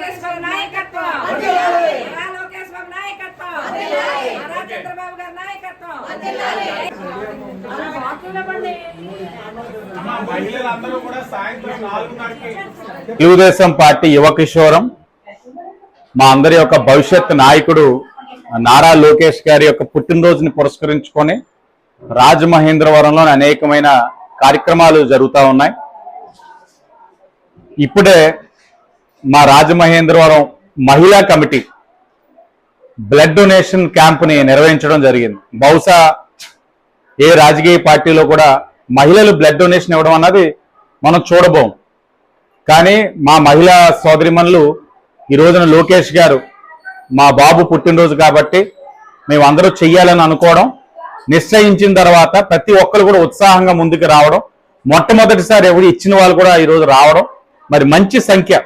లోకేష్ బాబు నాయకత్వం. నారా లోకేష్ బాబు నాయకత్వం. నారా చంద్రబాబు గారి నాయకత్వం. అమ్మా, మహిళలందరూ కూడా సాయంత్రం నాలుగున్నరకి తెలుగుదేశం పార్టీ యువ కిషోరం మా అందరి యొక్క భవిష్యత్ నాయకుడు నారా లోకేష్ గారి యొక్క పుట్టినరోజుని పురస్కరించుకొని రాజమహేంద్రవరంలో అనేకమైన కార్యక్రమాలు జరుగుతూ ఉన్నాయి. ఇప్పుడే మా రాజమహేంద్రవరం మహిళా కమిటీ బ్లడ్ డొనేషన్ క్యాంప్ని నిర్వహించడం జరిగింది. బహుశా ఏ రాజకీయ పార్టీలో కూడా మహిళలు బ్లడ్ డొనేషన్ ఇవ్వడం అన్నది మనం చూడబోం. కానీ మా మహిళా సోదరిమణులు ఈ రోజున లోకేష్ గారు మా బాబు పుట్టినరోజు కాబట్టి మేము అందరూ చెయ్యాలని అనుకోవడం నిశ్చయించిన తర్వాత ప్రతి ఒక్కరు కూడా ఉత్సాహంగా ముందుకు రావడం మొట్టమొదటిసారి ఎవరు ఇచ్చిన వాళ్ళు కూడా ఈరోజు రావడం మరి మంచి సంఖ్య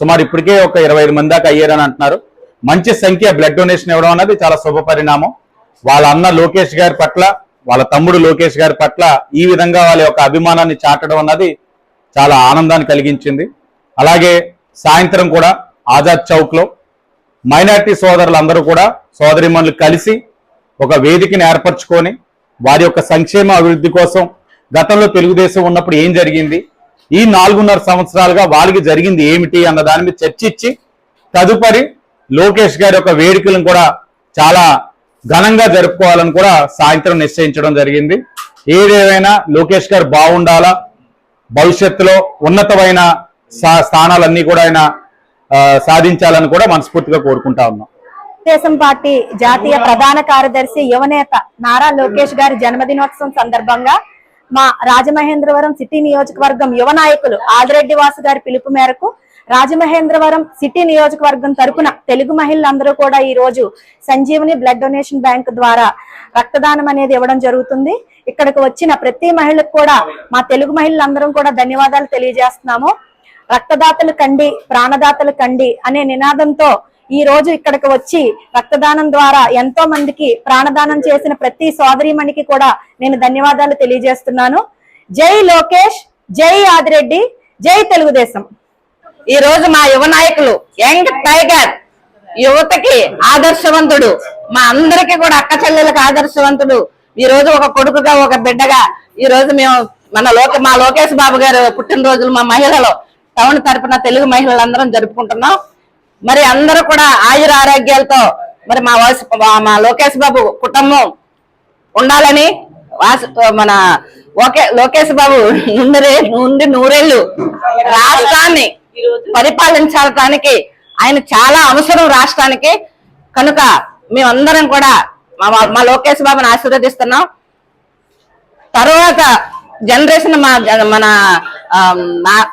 సుమారు ఇప్పటికే ఒక ఇరవై ఐదు మంది దాకా అయ్యారని అంటున్నారు. మంచి సంఖ్య బ్లడ్ డొనేషన్ ఇవ్వడం అనేది చాలా శుభ పరిణామం. వాళ్ళ అన్న లోకేష్ గారి పట్ల వాళ్ళ తమ్ముడు లోకేష్ గారి పట్ల ఈ విధంగా వాళ్ళ యొక్క అభిమానాన్ని చాటడం అన్నది చాలా ఆనందాన్ని కలిగించింది. అలాగే సాయంత్రం కూడా ఆజాద్ చౌక్లో మైనార్టీ సోదరులందరూ కూడా సోదరిమణులు కలిసి ఒక వేదికని ఏర్పరచుకొని వారి యొక్క సంక్షేమ అభివృద్ధి కోసం గతంలో తెలుగుదేశం ఉన్నప్పుడు ఏం జరిగింది ఈ నాలుగున్నర సంవత్సరాలుగా వాళ్ళకి జరిగింది ఏమిటి అన్న దాని మీద చర్చించి తదుపరి లోకేష్ గారి యొక్క వేడుకలను కూడా చాలా ఘనంగా జరుపుకోవాలని కూడా సాయంత్రం నిశ్చయించడం జరిగింది. ఏదేమైనా లోకేష్ గారు బాగుండాలా? భవిష్యత్తులో ఉన్నతమైన స్థానాలన్నీ కూడా ఆయన సాధించాలని కూడా మనస్ఫూర్తిగా కోరుకుంటా ఉన్నాం. తెలుగుదేశం పార్టీ జాతీయ ప్రధాన కార్యదర్శి యువనేత నారా లోకేష్ గారి జన్మదినోత్సవం సందర్భంగా మా రాజమహేంద్రవరం సిటీ నియోజకవర్గం యువ నాయకులు ఆదిరెడ్డి వాసు గారి పిలుపు మేరకు రాజమహేంద్రవరం సిటీ నియోజకవర్గం తరపున తెలుగు మహిళలందరూ కూడా ఈ రోజు సంజీవని బ్లడ్ డొనేషన్ బ్యాంక్ ద్వారా రక్తదానం అనేది ఇవ్వడం జరుగుతుంది. ఇక్కడికి వచ్చిన ప్రతి మహిళకు కూడా మా తెలుగు మహిళలందరం కూడా ధన్యవాదాలు తెలియజేస్తున్నాము. రక్తదాతలు కండి ప్రాణదాతలు కండి అనే నినాదంతో ఈ రోజు ఇక్కడికి వచ్చి రక్తదానం ద్వారా ఎంతో మందికి ప్రాణదానం చేసిన ప్రతి సోదరిమణికి కూడా నేను ధన్యవాదాలు తెలియజేస్తున్నాను. జై లోకేష్ జై ఆదిరెడ్డి జై తెలుగుదేశం. ఈ రోజు మా యువ నాయకులు యంగ్ టైగర్ యువతకి ఆదర్శవంతుడు మా అందరికి కూడా అక్క చెల్లెలకు ఆదర్శవంతుడు. ఈ రోజు ఒక కొడుకుగా ఒక బిడ్డగా ఈ రోజు మేము మన లోక మా లోకేష్ బాబు గారు పుట్టినరోజులు మా మహిళలు టౌన్ తరపున తెలుగు మహిళలందరం జరుపుకుంటున్నాం. మరి అందరూ కూడా ఆయుర ఆరోగ్యాలతో మరి మా వాసు మా- మా లోకేష్ బాబు కుటుంబం ఉండాలని వాసు మన ఓకే లోకేష్ బాబు నుండి నుండి నూరేళ్ళు రాష్ట్రాన్ని పరిపాలించడానికి ఆయన చాలా అవసరం రాష్ట్రానికి. కనుక మేమందరం కూడా మా మా లోకేష్ బాబుని ఆశీర్వదిస్తున్నాం. తర్వాత జనరేషన్ మా మన మా-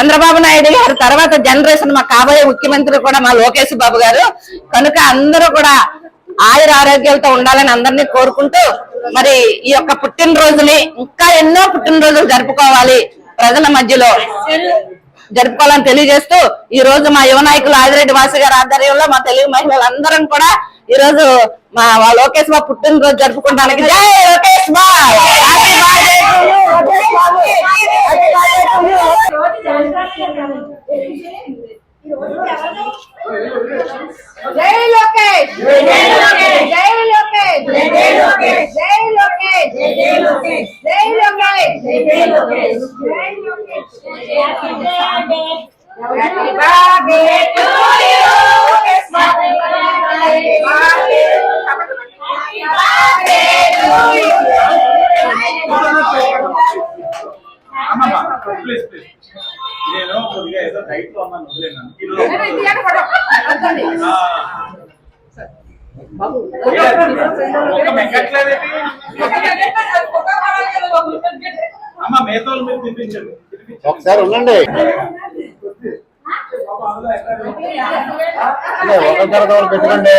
చంద్రబాబు నాయుడు గారు తర్వాత జనరేషన్ మా కాబోయే ముఖ్యమంత్రి కూడా మా లోకేష్ బాబు గారు. కనుక అందరూ కూడా ఆయుర ఆరోగ్యాలతో ఉండాలని అందరినీ కోరుకుంటూ మరి ఈ యొక్క పుట్టినరోజుని ఇంకా ఎన్నో పుట్టినరోజులు జరుపుకోవాలి ప్రజల మధ్యలో. జరుపుకోవాలని తెలియజేస్తూ ఈ రోజు మా యువ నాయకులు ఆదిరెడ్డి వాసు గారి ఆధ్వర్యంలో మా తెలుగు మహిళలందరం కూడా ఈ రోజు మా లోకేష్ బాబు పుట్టినరోజు జరుపుకుంటానికి జై లోకేష్ బాబు! జై లోకేష్ జై లోకేష్ జై లోకేష్ జై లోకేష్ జై లోకేష్ జై లోకేష్ జై లోకేష్ జై లోకేష్ జై Lokesh happy birthday to you Lokesh happy birthday to you అమ్మమ్మ ప్లీజ్ ప్లీజ్ నేను కొద్దిగా ఏదో డైట్లో ఉన్నాను వదిలేను ఈరోజు ఆ. ఒక్క మెక్కట్లేదేంటి? అమ్మ మేతోలు మీరు తినిపించండి తినిపించండి. ఒకసారి ఉండండి తర్వాత ఒకరు పెట్టుకోండి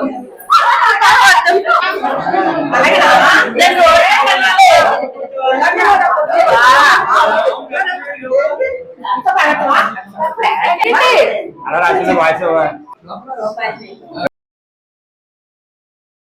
Thank you. Bài 老板